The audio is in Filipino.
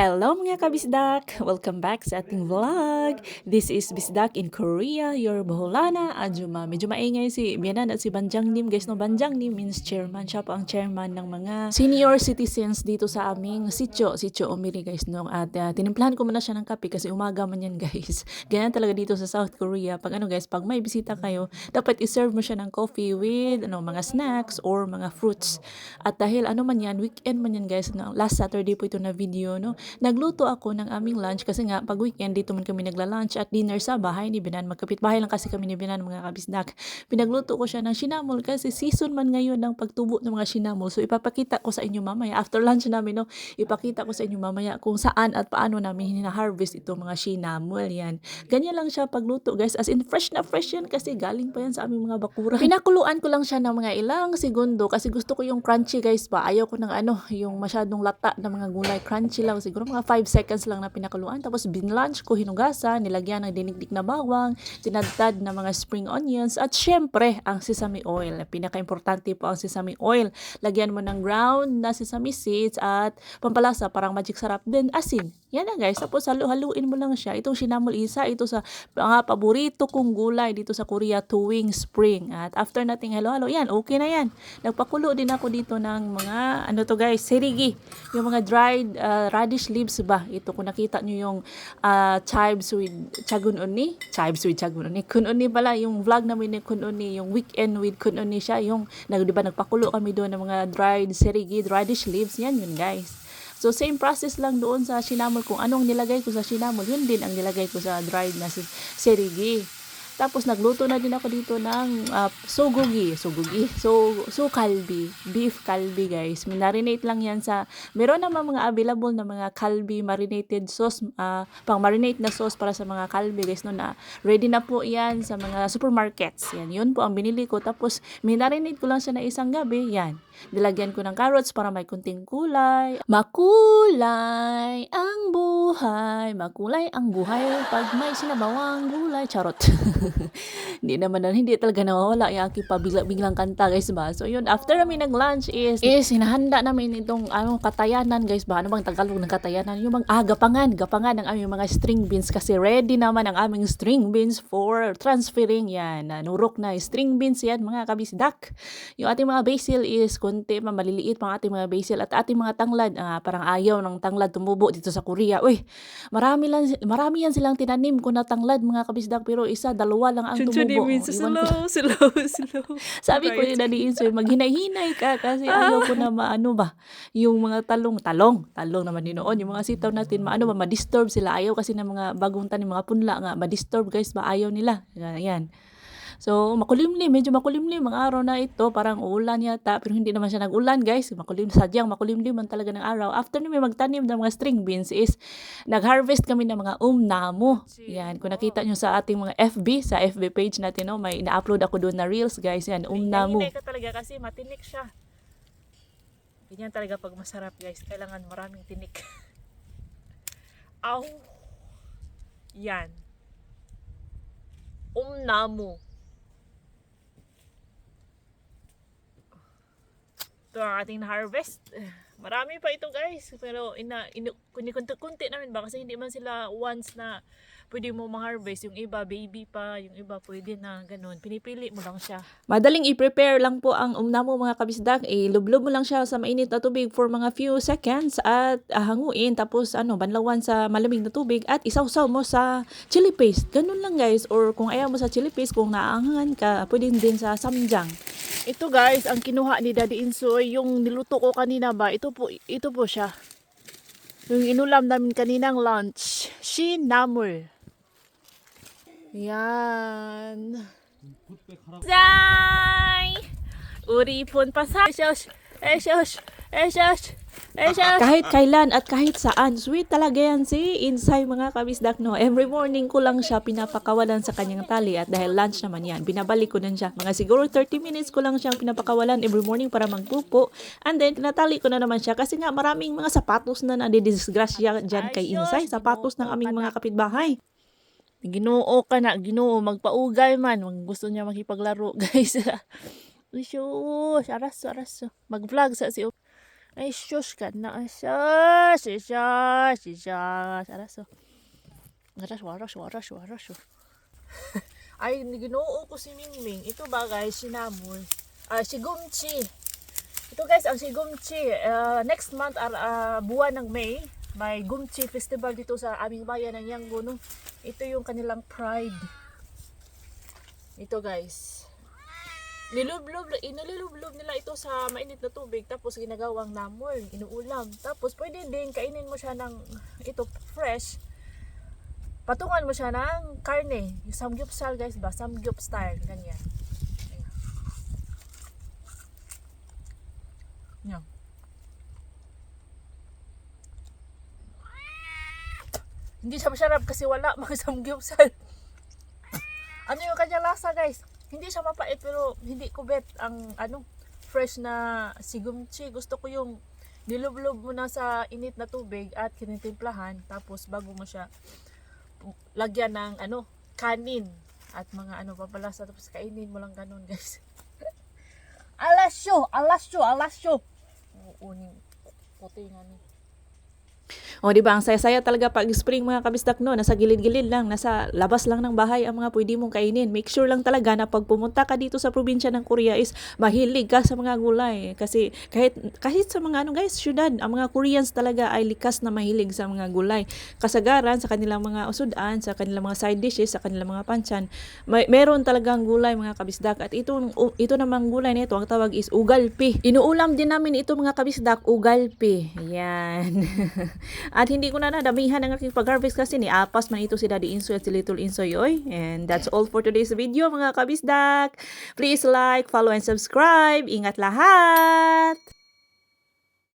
Hello mga kabisdak! Welcome back sa ating vlog. This is Bisdak in Korea, your Boholana, Ajuma. Medyo maingay si Bianan at si Banjang Nim. Guys, no, Banjang Nim means chairman. Siya po ang chairman ng mga senior citizens dito sa aming sityo. Sityo Omiri guys, no. At uh, tinimplahan ko muna siya ng kape kasi umaga man yan guys. Ganyan talaga dito sa South Korea. Pag ano guys, pag may bisita kayo, dapat iserve mo siya ng coffee with ano, mga snacks or mga fruits. At dahil ano man yan, weekend man yan guys. No, last Saturday po ito na video, no. Nagluto ako ng aming lunch kasi nga pag weekend dito man kami nagla-lunch at dinner sa bahay ni Binan. Magkapit bahay lang kasi kami ni Binan mga kabisdak. Pinagluto ko siya ng sinamol kasi season man ngayon ng pagtubo ng mga sinamol. So ipapakita ko sa inyo mamaya. After lunch namin, no, ipakita ko sa inyo mamaya kung saan at paano namin hina-harvest itong mga sinamol. Yan. Ganyan lang siya pagluto guys. As in fresh na fresh yan kasi galing pa yan sa aming mga bakuran. Pinakuluan ko lang siya ng mga ilang segundo kasi gusto ko yung crunchy guys pa. Ayaw ko ng ano, yung masyadong lata na mga gulay. Crunchy lang siguro mga 5 seconds lang na pinakuluan. Tapos binlunch ko, hinugasan, nilagyan ng dinigdik na bawang, tinadtad na mga spring onions, at syempre, ang sesame oil. Pinaka-importante po ang sesame oil. Lagyan mo ng ground na sesame seeds at pampalasa, parang magic sarap din, asin. Yan na guys. Tapos halu-haluin mo lang siya. Itong sinamol isa, ito sa mga paborito kong gulay dito sa Korea tuwing spring. At after nating halo-halo, yan, okay na yan. Nagpakulo din ako dito ng mga, ano to guys, serigi. Yung mga dried uh, radish leaves ba? Ito, kung nakita nyo yung uh, chives with chagun uni. Chives with chagun uni. Kun uni pala, yung vlog namin ni kun uni, yung weekend with kun uni siya. Yung, nag, diba, nagpakulo kami doon ng mga dried serigi, radish leaves. Yan yun guys. So, same process lang doon sa sinamol. Kung anong nilagay ko sa sinamol, yun din ang nilagay ko sa dried na serigi. Tapos, nagluto na din ako dito ng uh, sogogi. Sogogi? So, so kalbi. Beef kalbi, guys. Minarinate lang yan sa... Meron naman mga available na mga kalbi marinated sauce. Uh, pang marinate na sauce para sa mga kalbi, guys. No, na ready na po yan sa mga supermarkets. Yan, yun po ang binili ko. Tapos, minarinate ko lang siya na isang gabi. Yan. Nilagyan ko ng carrots para may kunting kulay. Makulay ang buhay. Makulay ang buhay pag may sinabawang gulay. Charot. hindi naman na, hindi talaga nawawala yung aking pabiglang kanta guys ba. So yun, after namin ng lunch is, is hinahanda namin itong ano, katayanan guys ba. Ano bang Tagalog ng katayanan? Yung mga, ah, gapangan. Gapangan ng aming mga string beans kasi ready naman ang aming string beans for transferring yan. Nurok na string beans yan mga kabisdak. Yung ating mga basil is konti pa maliliit pang ating mga basil at ating mga tanglad ah, parang ayaw ng tanglad tumubo dito sa Korea. Uy, marami lang marami yan silang tinanim ko na tanglad mga kabisdak pero isa dalawa lang ang tumubo. means Iwan ko- slow, slow, slow. sabi ko Right. yun na ni Insoy, maghinay-hinay ka kasi ayaw ko na maano ba, yung mga talong, talong, talong naman din noon, yung mga sitaw natin, maano ba, ma-disturb sila. Ayaw kasi ng mga bagong tanim, mga punla nga, ma-disturb guys ba, ayaw nila. Yan. So, makulimlim, medyo makulimlim ang araw na ito, parang uulan yata, pero hindi naman siya nag-ulan guys, makulim, sadyang makulimlim man talaga ng araw. After namin magtanim ng mga string beans is, nag-harvest kami ng mga umnamo. Yan, kung nakita nyo sa ating mga FB, sa FB page natin, no, may ina-upload ako doon na reels guys, yan, umnamo. Hinay ka talaga kasi matinik siya. Ganyan talaga pag masarap guys. Kailangan maraming tinik. Aw. Yan. Umnamo. Ito ang ating harvest. Marami pa ito guys. Pero ina, inu, kunti-kunti namin ba kasi hindi man sila once na pwede mo ma-harvest. Yung iba baby pa, yung iba pwede na ganun. Pinipili mo lang siya. Madaling i-prepare lang po ang umnamo mga kabisdak. Ilublob mo lang siya sa mainit na tubig for mga few seconds at hanguin tapos ano, banlawan sa malamig na tubig at isawsaw mo sa chili paste. Ganun lang guys. Or kung ayaw mo sa chili paste, kung naaangangan ka, pwede din sa samjang. Ito guys, ang kinuha ni Daddy Insoy, yung niluto ko kanina ba, ito po, ito po siya. Yung inulam namin kaninang lunch, shinamul. Yan. Zay! Uri pun pasay. Esyos, esyos, esyos, esyos. Kahit kailan at kahit saan, sweet talaga yan si Insay mga kabisdak no. Every morning ko lang siya pinapakawalan sa kanyang tali at dahil lunch naman yan, binabalik ko din siya. Mga siguro 30 minutes ko lang siyang pinapakawalan every morning para magpupo. And then, tinatali ko na naman siya kasi nga maraming mga sapatos na nadidisgrasya dyan kay Insay. Sapatos ng aming mga kapitbahay. Ginoo ka na, ginoo, magpaugay man. Mag gusto niya makipaglaro, guys. Isyo, aras, aras. Mag-vlog sa si Ay, shush ka na. Shush, shush, shush. Aras, oh. Aras, waras, waras, waras, oh. Ay, ginoo ko si Mingming. Ito ba, guys, sinamol. Ah, si Gumchi. Ito, guys, ang si Gumchi. ah, next month, ar, ah, buwan ng May, may Gumchi Festival dito sa aming bayan ng Yanggo, no? Ito yung kanilang pride. Ito, guys. Nilublob, inilulublob nila ito sa mainit na tubig tapos ginagawang namol, inuulam. Tapos pwede din kainin mo siya ng ito fresh. Patungan mo siya ng karne, yung samgyupsal guys ba, samgyup style, ganyan. Yan. Hindi siya masarap kasi wala mga samgyupsal. ano yung kanya lasa guys? Hindi siya mapait pero hindi ko bet ang ano fresh na sigumchi. Gusto ko yung nilublob mo na sa init na tubig at kinitimplahan tapos bago mo siya lagyan ng ano kanin at mga ano papalasa tapos kainin mo lang ganun guys. alasyo, alasyo, alasyo. Oo, ni puti nga ni. O di ba ang saya-saya talaga pag spring mga kabisdak no, nasa gilid-gilid lang, nasa labas lang ng bahay ang mga pwede mong kainin. Make sure lang talaga na pag pumunta ka dito sa probinsya ng Korea is mahilig ka sa mga gulay kasi kahit kahit sa mga ano guys, syudad, ang mga Koreans talaga ay likas na mahilig sa mga gulay. Kasagaran sa kanilang mga usudan, sa kanilang mga side dishes, sa kanilang mga panchan, may meron talagang gulay mga kabisdak at ito ito namang gulay nito ang tawag is ugalpi. Inuulam din namin ito mga kabisdak, ugalpi. Yan. At hindi ko na nadamihan ang aking pag-harvest kasi ni Apas man ito si Daddy Insoy at si Little Insoy oy. And that's all for today's video mga kabisdak. Please like, follow, and subscribe. Ingat lahat!